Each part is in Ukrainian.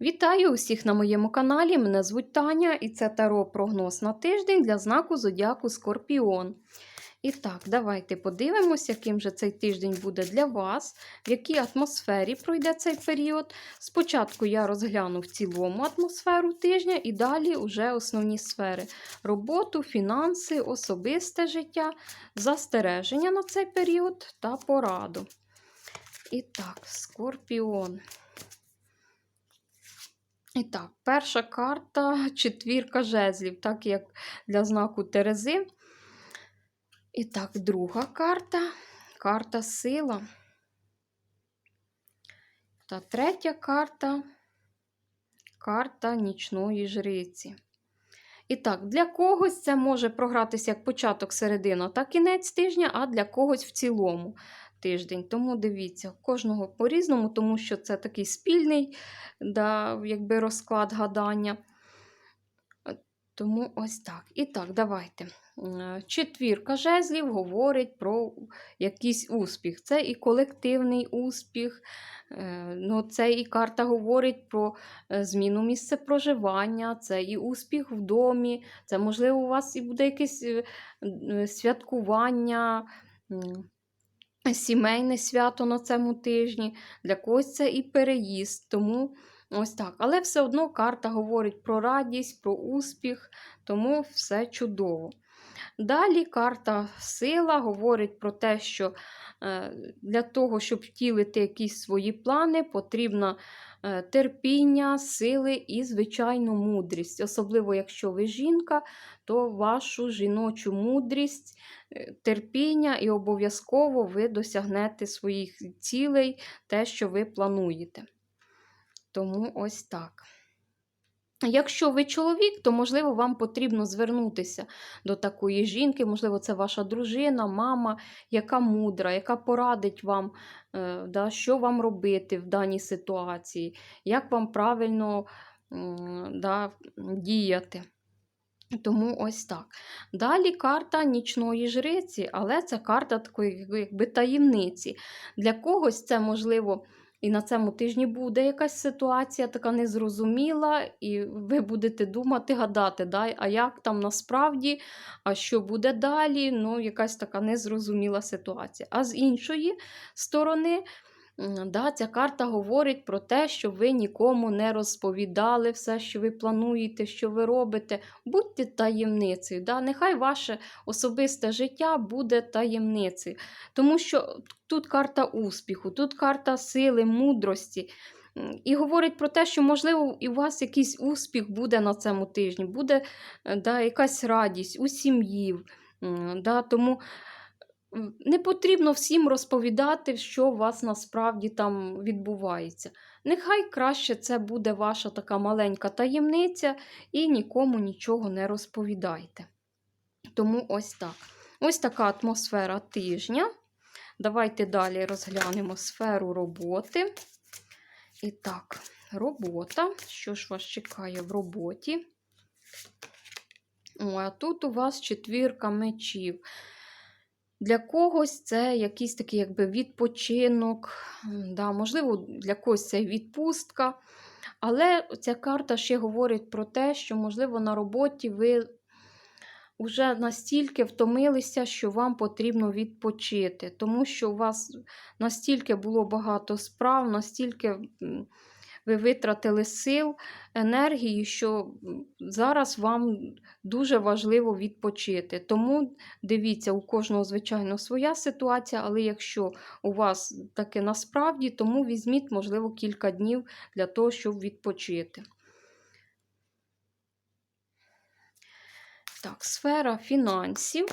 Вітаю усіх на моєму каналі. Мене звуть Таня і це таро прогноз на тиждень для знаку Зодіаку Скорпіон. І так, давайте подивимося, яким же цей тиждень буде для вас, в якій атмосфері пройде цей період. Спочатку я розгляну в цілому атмосферу тижня і далі вже основні сфери: роботу, фінанси, особисте життя, застереження на цей період та пораду. І так, Скорпіон. І так, перша карта четвірка жезлів, так як для знаку Терези. І так, друга карта карта сила. Та третя карта карта нічної жриці. І так, для когось це може програтися як початок середина та кінець тижня, а для когось в цілому тиждень. Тому дивіться, кожного по-різному, тому що це такий спільний да, якби розклад гадання. Тому ось так. І так, давайте. Четвірка жезлів говорить про якийсь успіх. Це і колективний успіх, ну, це і карта говорить про е, зміну місця проживання, це і успіх в домі, це, можливо, у вас і буде якесь е, е, святкування сімейне свято на цьому тижні, для когось це і переїзд. Тому ось так. Але все одно карта говорить про радість, про успіх, тому все чудово. Далі карта сила говорить про те, що е, для того, щоб втілити якісь свої плани, потрібно е, терпіння, сили і, звичайно, мудрість. Особливо, якщо ви жінка, то вашу жіночу мудрість, терпіння і обов'язково ви досягнете своїх цілей, те, що ви плануєте. Тому ось так. Якщо ви чоловік, то, можливо, вам потрібно звернутися до такої жінки, можливо, це ваша дружина, мама, яка мудра, яка порадить вам, е, да, що вам робити в даній ситуації, як вам правильно да, діяти. Тому ось так. Далі карта нічної жриці, але це карта такої якби таємниці. Для когось це можливо. І на цьому тижні буде якась ситуація така незрозуміла, і ви будете думати, гадати, да, а як там насправді, а що буде далі, ну, якась така незрозуміла ситуація. А з іншої сторони, Да, Ця карта говорить про те, що ви нікому не розповідали все, що ви плануєте, що ви робите. Будьте таємницею. Да? Нехай ваше особисте життя буде таємницею. Тому що тут карта успіху, тут карта сили, мудрості. І говорить про те, що, можливо, і у вас якийсь успіх буде на цьому тижні, буде е, да, якась радість у сім'ї. Да, Тому не потрібно всім розповідати, що у вас насправді там відбувається. Нехай краще це буде ваша така маленька таємниця, і нікому нічого не розповідайте. Тому ось так. Ось така атмосфера тижня. Давайте далі розглянемо сферу роботи. І так, робота. Що ж вас чекає в роботі? О, а тут у вас четвірка мечів. Для когось це якийсь такий якби відпочинок, да, можливо, для когось це відпустка. Але ця карта ще говорить про те, що, можливо, на роботі ви вже настільки втомилися, що вам потрібно відпочити, тому що у вас настільки було багато справ, настільки ви витратили сил, енергії, що зараз вам дуже важливо відпочити. Тому дивіться, у кожного, звичайно, своя ситуація, але якщо у вас таке насправді, тому візьміть, можливо, кілька днів для того, щоб відпочити. Так, сфера фінансів.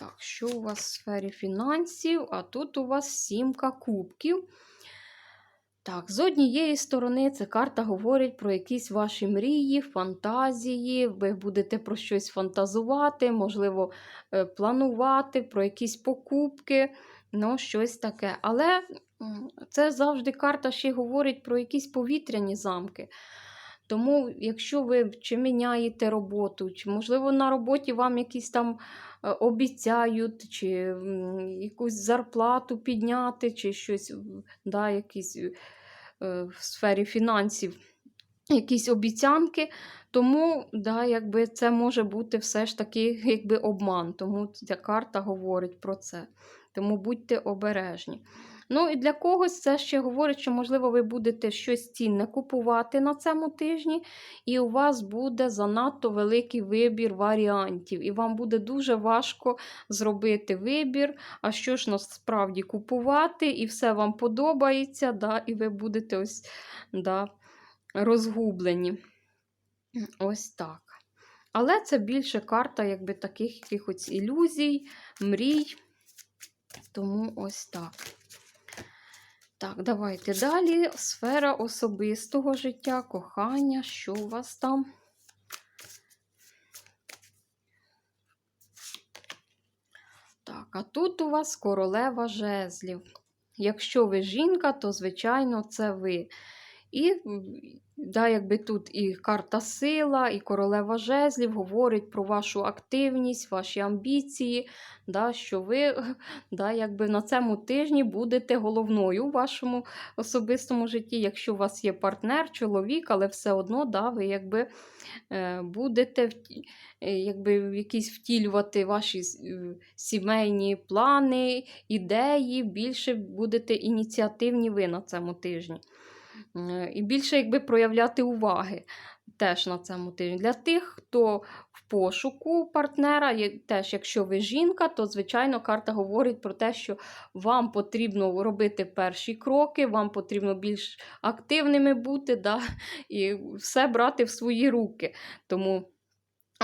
Так, що у вас в сфері фінансів? А тут у вас сімка кубків. Так, з однієї сторони, ця карта говорить про якісь ваші мрії, фантазії, ви будете про щось фантазувати, можливо, е, планувати, про якісь покупки, ну, щось таке. Але це завжди карта ще говорить про якісь повітряні замки. Тому, якщо ви чи міняєте роботу, чи, можливо, на роботі вам якісь там е, обіцяють, чи якусь зарплату підняти, чи щось, да, якісь е, в сфері фінансів, якісь обіцянки, тому да, якби це може бути все ж таки якби обман. Тому ця карта говорить про це. Тому будьте обережні. Ну і для когось це ще говорить, що, можливо, ви будете щось цінне купувати на цьому тижні, і у вас буде занадто великий вибір варіантів. І вам буде дуже важко зробити вибір, а що ж насправді купувати, і все вам подобається, да, і ви будете ось да, розгублені. Ось так. Але це більше карта якби таких якихось ілюзій, мрій. Тому ось так. Так, давайте далі. Сфера особистого життя, кохання. Що у вас там? Так, а тут у вас королева жезлів. Якщо ви жінка, то, звичайно, це ви. І да, якби тут і карта сила, і королева жезлів говорить про вашу активність, ваші амбіції, да, що ви да, якби на цьому тижні будете головною у вашому особистому житті. Якщо у вас є партнер, чоловік, але все одно да, ви якби е, будете е, якби, якісь втілювати ваші е, сімейні плани, ідеї, більше будете ініціативні ви на цьому тижні. Е, І більше якби проявляти уваги теж на цьому тижні. Для тих, хто в пошуку партнера, теж якщо ви жінка, то звичайно карта говорить про те, що вам потрібно робити перші кроки, вам потрібно більш активними бути, да, і все брати в свої руки. Тому.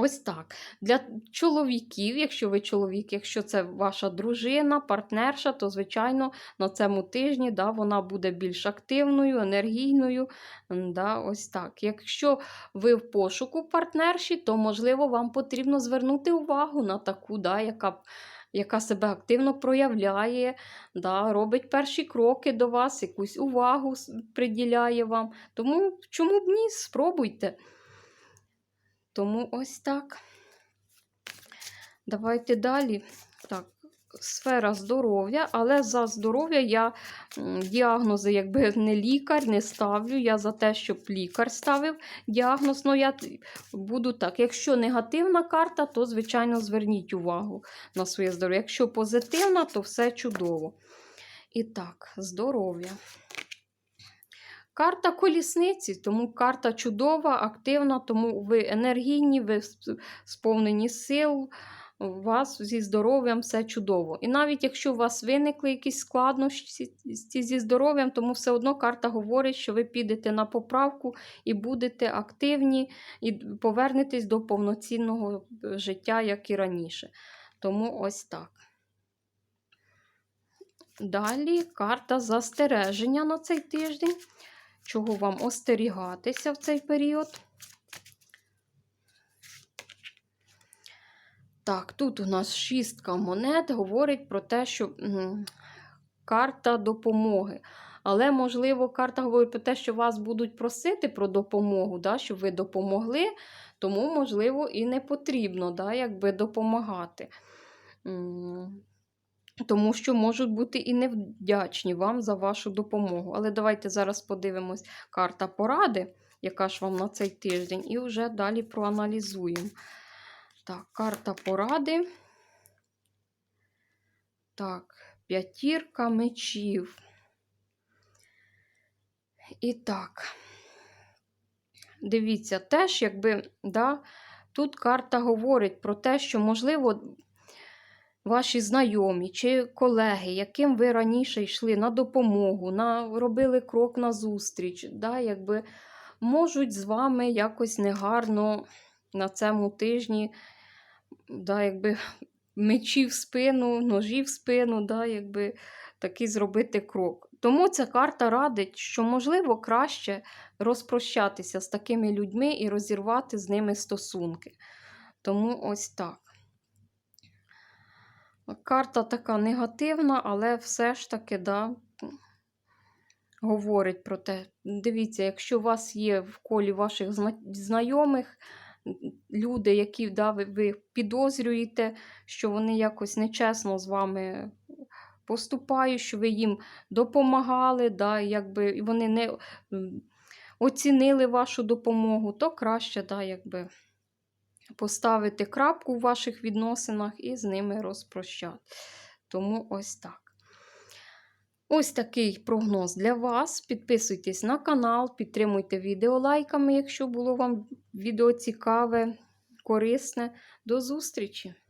Ось так. Для чоловіків, якщо ви чоловік, якщо це ваша дружина, партнерша, то, звичайно, на цьому тижні да, вона буде більш активною, енергійною. Да, ось так. Якщо ви в пошуку партнерші, то, можливо, вам потрібно звернути увагу на таку, да, яка, яка себе активно проявляє, да, робить перші кроки до вас, якусь увагу приділяє вам. Тому чому б ні? Спробуйте. Тому ось так. Давайте далі. Так, сфера здоров'я, але за здоров'я я діагнози, якби не лікар, не ставлю. Я за те, щоб лікар ставив діагноз. Ну, я буду так. Якщо негативна карта, то, звичайно, зверніть увагу на своє здоров'я. Якщо позитивна, то все чудово. І так, здоров'я. Карта колісниці, тому карта чудова, активна, тому ви енергійні, ви сповнені сил, у вас зі здоров'ям все чудово. І навіть якщо у вас виникли якісь складнощі зі здоров'ям, тому все одно карта говорить, що ви підете на поправку і будете активні, і повернетесь до повноцінного життя, як і раніше. Тому ось так. Далі карта застереження на цей тиждень. Чого вам остерігатися в цей період? Так, тут у нас шістка монет говорить про те, що карта допомоги. Але, можливо, карта говорить про те, що вас будуть просити про допомогу, да, щоб ви допомогли, тому, можливо, і не потрібно да, якби допомагати. Тому що можуть бути і невдячні вам за вашу допомогу. Але давайте зараз подивимось карта поради, яка ж вам на цей тиждень, і вже далі проаналізуємо. Так, карта поради. Так, п'ятірка мечів. І так, дивіться, теж, якби, да, тут карта говорить про те, що, можливо, ваші знайомі чи колеги, яким ви раніше йшли на допомогу, на, робили крок на зустріч, да, якби, можуть з вами якось негарно на цьому тижні, да, якби, мечі в спину, ножі в спину, да, якби, такий зробити крок. Тому ця карта радить, що, можливо, краще розпрощатися з такими людьми і розірвати з ними стосунки. Тому ось так. Карта така негативна, але все ж таки, да, говорить про те. Дивіться, якщо у вас є в колі ваших знайомих люди, які да, ви, ви підозрюєте, що вони якось нечесно з вами поступають, що ви їм допомагали, да, якби вони не оцінили вашу допомогу, то краще да, якби, поставити крапку в ваших відносинах і з ними розпрощати. Тому ось так. Ось такий прогноз для вас. Підписуйтесь на канал, підтримуйте відео лайками, якщо було вам відео цікаве, корисне. До зустрічі!